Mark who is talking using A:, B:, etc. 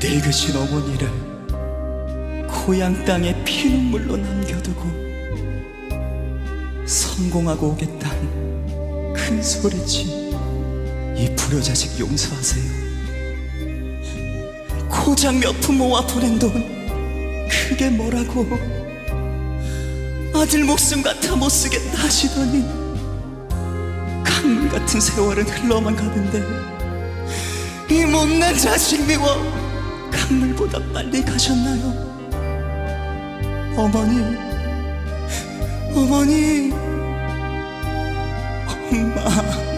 A: 늙으신 어머니를 고향 땅에 피눈물로 남겨두고 성공하고 오겠다는 큰 소리친 이 불효자식 용서하세요. 고작 몇 푼 모아 보낸 돈 그게 뭐라고 아들 목숨 같아 못 쓰겠다 하시더니 강물 같은 세월은 흘러만 가는데 이 못난 자식 미워 강물보다 빨리 가셨나요? 어머니 어머니 엄마